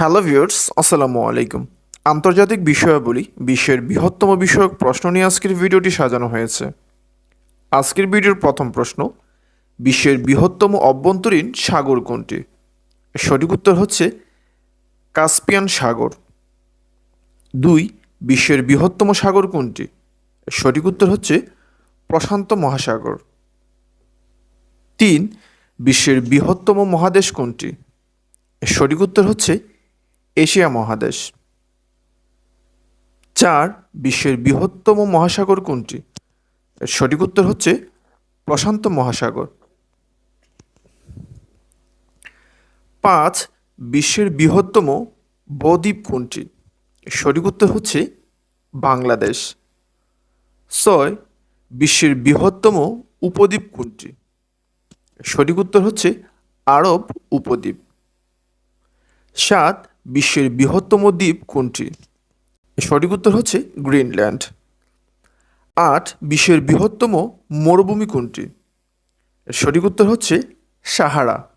Hello viewers, আসসালামু আলাইকুম। আন্তর্জাতিক বিষয়াবলী, বিশ্বের বৃহত্তম বিষয়ক প্রশ্ন নিয়ে আজকের ভিডিওটি সাজানো হয়েছে। আজকের ভিডিওর প্রথম প্রশ্ন, বিশ্বের বৃহত্তম অভ্যন্তরীণ সাগর কোনটি? সঠিক উত্তর হচ্ছে, কাস্পিয়ান সাগর। দুই, বিশ্বের বৃহত্তম সাগর কোনটি? সঠিক উত্তর হচ্ছে, প্রশান্ত মহাসাগর। তিন, বিশ্বের বৃহত্তম মহাদেশ কোনটি? সঠিক উত্তর হচ্ছে এশিয়া মহাদেশ। চার, বিশ্বের বৃহত্তম মহাসাগর কোনটি? এর সঠিক উত্তর হচ্ছে প্রশান্ত মহাসাগর। পাঁচ, বিশ্বের বৃহত্তম বদ্বীপ কোনটি? সঠিক উত্তর হচ্ছে বাংলাদেশ। ছয়, বিশ্বের বৃহত্তম উপদ্বীপ কোনটি? সঠিক উত্তর হচ্ছে আরব উপদ্বীপ। সাত বিশ্বের বৃহত্তম দ্বীপ কোনটি? সঠিক উত্তর হচ্ছে গ্রিনল্যান্ড। আট, বিশ্বের বৃহত্তম মরুভূমি কোনটি? সঠিক উত্তর হচ্ছে সাহারা।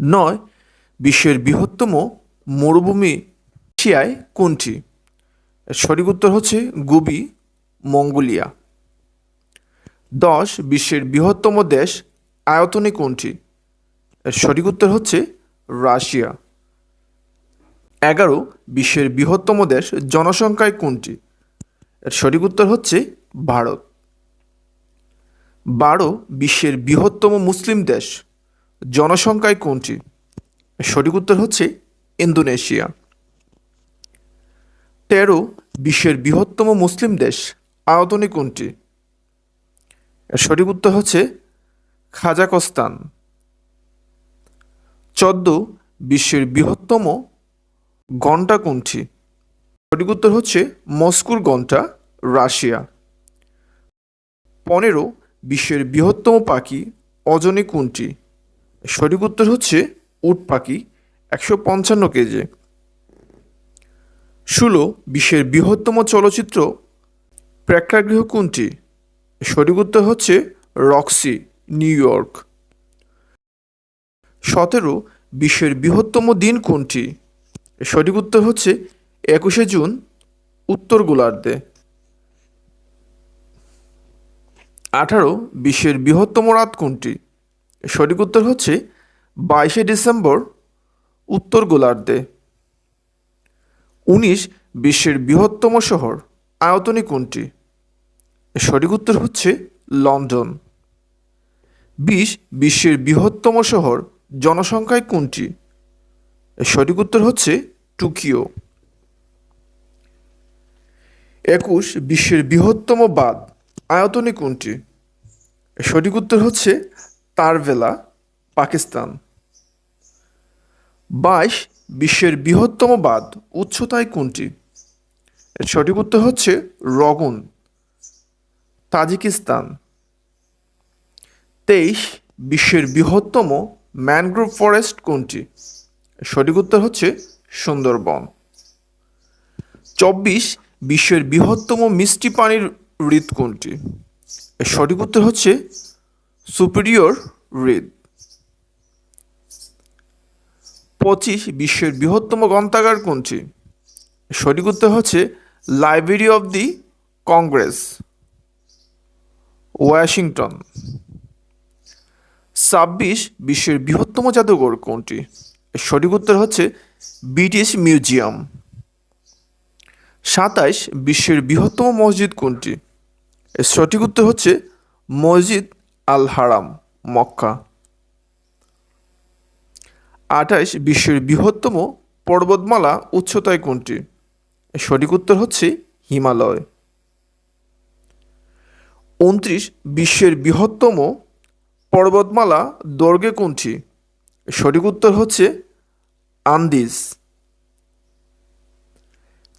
নয়, বিশ্বের বৃহত্তম মরুভূমি এশিয়ায় কোনটি? সঠিক উত্তর হচ্ছে গুবি, মঙ্গোলিয়া। দশ, বিশ্বের বৃহত্তম দেশ আয়তনে কোনটি? সঠিক উত্তর হচ্ছে রাশিয়া। এগারো, বিশ্বের বৃহত্তম দেশ জনসংখ্যায় কোনটি? এর সঠিক উত্তর হচ্ছে ভারত। বারো, বিশ্বের বৃহত্তম মুসলিম দেশ জনসংখ্যায় কোনটি? সঠিক উত্তর হচ্ছে ইন্দোনেশিয়া। তেরো, বিশ্বের বৃহত্তম মুসলিম দেশ আয়তনে কোনটি? এর সঠিক উত্তর হচ্ছে খাজাকস্তান। চোদ্দ, বিশ্বের বৃহত্তম ঘণ্টা কোনটি? সঠিক উত্তর হচ্ছে মস্কুর ঘণ্টা রাশিয়া। পনেরো, বিশ্বের বৃহত্তম পাখি অজনে কোনটি? সঠিক উত্তর হচ্ছে উট পাখি, একশো পঞ্চান্ন কেজি। ষোলো, বিশ্বের বৃহত্তম চলচ্চিত্র প্রেক্ষাগৃহ কোনটি? সঠিক উত্তর হচ্ছে রক্সি, নিউ ইয়র্ক। সতেরো, বিশ্বের বৃহত্তম দিন কোনটি? সঠিক উত্তর হচ্ছে একুশে জুন, উত্তর গোলার্ধে। আঠারো, বিশ্বের বৃহত্তম রাত কোনটি? সঠিক উত্তর হচ্ছে বাইশে ডিসেম্বর, উত্তর গোলার্ধে। উনিশ, বিশ্বের বৃহত্তম শহর, আয়তনে কোনটি? সঠিক উত্তর হচ্ছে লন্ডন। বিশ, বিশ্বের বৃহত্তম শহর, জনসংখ্যায় কোনটি? সঠিক উত্তর হচ্ছে টোকিও। একুশ, বিশ্বের বৃহত্তম বাঁধ, আয়তনে কোনটি? সঠিক উত্তর হচ্ছে তারভেলা, পাকিস্তান। বাইশ, বিশ্বের বৃহত্তম বাঁধ, উচ্চতায় কোনটি? সঠিক উত্তর হচ্ছে রগুন, তাজিকিস্তান। তেইশ, বিশ্বের বৃহত্তম ম্যানগ্রোভ ফরেস্ট কোনটি? সঠিক উত্তর হচ্ছে সুন্দরবন। চব্বিশ, বিশ্বের বৃহত্তম মিষ্টি পানির হৃদ কোনটি? সঠিক উত্তর হচ্ছে সুপিরিয়র হৃদ পঁচিশ, বিশ্বের বৃহত্তম গ্রন্থাগার কোনটি? সঠিক উত্তর হচ্ছে library of the Congress, Washington. ছাব্বিশ, বিশ্বের বৃহত্তম জাদুঘর কোনটি? সঠিক উত্তর হচ্ছে ব্রিটিশ মিউজিয়াম। সাতাইশ, বিশ্বের বৃহত্তম মসজিদ কোনটি? সঠিক উত্তর হচ্ছে মসজিদ আল হারাম মক্কা। আঠাইশ, বিশ্বের বৃহত্তম পর্বতমালা উচ্চতায় কোনটি? সঠিক উত্তর হচ্ছে হিমালয়। উনত্রিশ, বিশ্বের বৃহত্তম পর্বতমালা দৈর্ঘ্যে কোনটি? সঠিক উত্তর হচ্ছে আন্দিজ।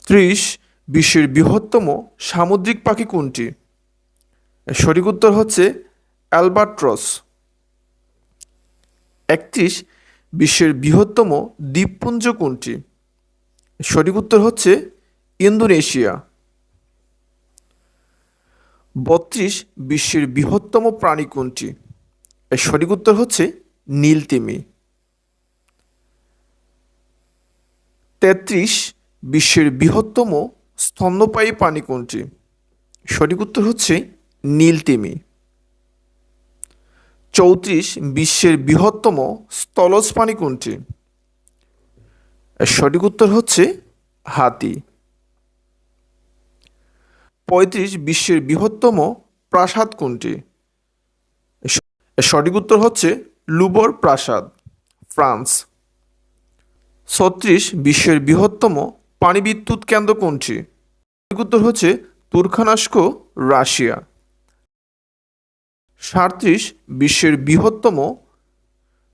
ত্রিশ, বিশ্বের বৃহত্তম সামুদ্রিক পাখি কোনটি? সঠিক উত্তর হচ্ছে অ্যালবাট্রস। একত্রিশ, বিশ্বের বৃহত্তম দ্বীপপুঞ্জ কোনটি? সঠিক উত্তর হচ্ছে ইন্দোনেশিয়া। বত্রিশ, বিশ্বের বৃহত্তম প্রাণী কোনটি? সঠিক উত্তর হচ্ছে নীলতিমি। তেত্রিশ বিশ্বের বৃহত্তম স্তন্যপায়ী প্রাণী কোনটি সঠিক উত্তর হচ্ছে নীলতিমি চৌত্রিশ বিশ্বের বৃহত্তম স্থলজ প্রাণী কোনটি সঠিক উত্তর হচ্ছে হাতি। পঁয়ত্রিশ বিশ্বের বৃহত্তম প্রাসাদ কোনটি? সঠিক উত্তর হচ্ছে লুবর প্রাসাদ, ফ্রান্স। ছত্রিশ বিশ্বের বৃহত্তম পানি বিদ্যুৎ কেন্দ্র কোনটি উত্তর হচ্ছে তুর্খানাস্ক, রাশিয়া। সাঁত্রিশ বিশ্বের বৃহত্তম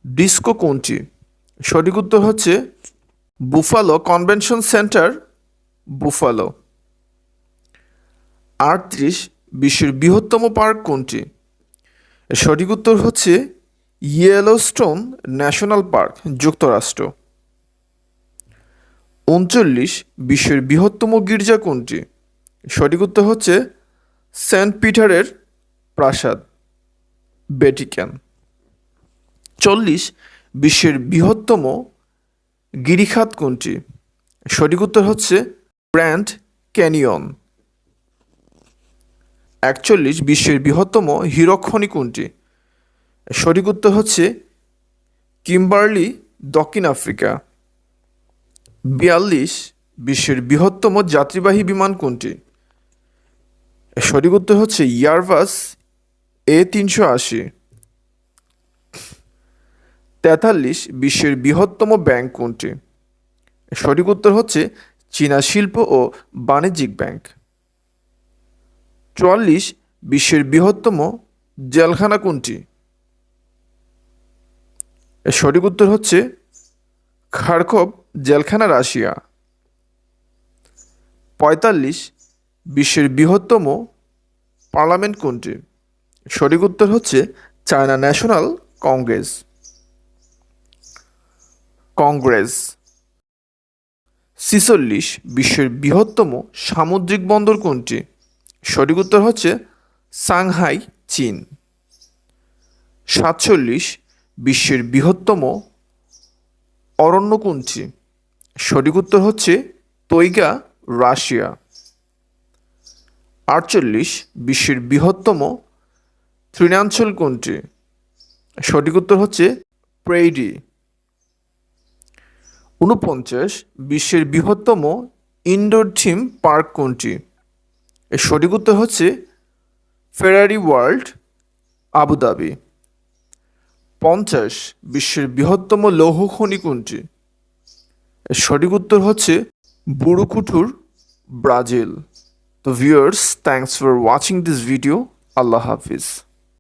ডিস্কো কোনটি সঠিক উত্তর হচ্ছে বুফালো কনভেনশন সেন্টার, বুফালো। আটত্রিশ বিশ্বের বৃহত্তম পার্ক কোনটি সঠিক উত্তর হচ্ছে ইয়েলোস্টোন ন্যাশনাল পার্ক, যুক্তরাষ্ট্র। উনচল্লিশ বিশ্বের বৃহত্তম গির্জা কোনটি? সঠিক উত্তর হচ্ছে সেন্ট পিটারের প্রাসাদ বেটিক্যান চল্লিশ বিশ্বের বৃহত্তম গিরিখাত কোনটি? সঠিক উত্তর হচ্ছে ব্র্যান্ড ক্যানিয়ন। একচল্লিশ বিশ্বের বৃহত্তম হীরকখনি কোনটি? সঠিক উত্তর হচ্ছে কিম্বার্লি, দক্ষিণ আফ্রিকা। বিয়াল্লিশ, বিশ্বের বৃহত্তম যাত্রীবাহী বিমান কোনটি? সঠিক উত্তর হচ্ছে ইয়ারভাস এ তিনশো আশি। তেতাল্লিশ, বিশ্বের বৃহত্তম ব্যাংক কোনটি? সঠিক উত্তর হচ্ছে চীনা শিল্প ও বাণিজ্যিক ব্যাংক। চুয়াল্লিশ, বিশ্বের বৃহত্তম জেলখানা কোনটি? সঠিক উত্তর হচ্ছে খারকব জেলখানা রাশিয়া। পঁয়তাল্লিশ, বিশ্বের বৃহত্তম পার্লামেন্ট কোনটি? সঠিক উত্তর হচ্ছে চায়না ন্যাশনাল কংগ্রেস। কংগ্রেস। ছিচল্লিশ, বিশ্বের বৃহত্তম সামুদ্রিক বন্দর কোনটি? সঠিক উত্তর হচ্ছে সাংহাই, চীন। সাতচল্লিশ, বিশ্বের বৃহত্তম অরণ্য কোনটি? সঠিক উত্তর হচ্ছে তৈগা, রাশিয়া। আটচল্লিশ, বিশ্বের বৃহত্তম তৃণাঞ্চল কোনটি? সঠিক উত্তর হচ্ছে প্রেইডি। উনপঞ্চাশ বিশ্বের বৃহত্তম ইনডোর থিম পার্ক কোনটি? এর সঠিক উত্তর হচ্ছে ফেরারি ওয়ার্ল্ড, আবুধাবি। পঞ্চাশ, বিশ্বের বৃহত্তম লৌহ খনি কোনটি? সঠিক উত্তর হচ্ছে বুড়ুকুঠুর ব্রাজিল। তো viewers thanks for watching this video Allah Hafiz.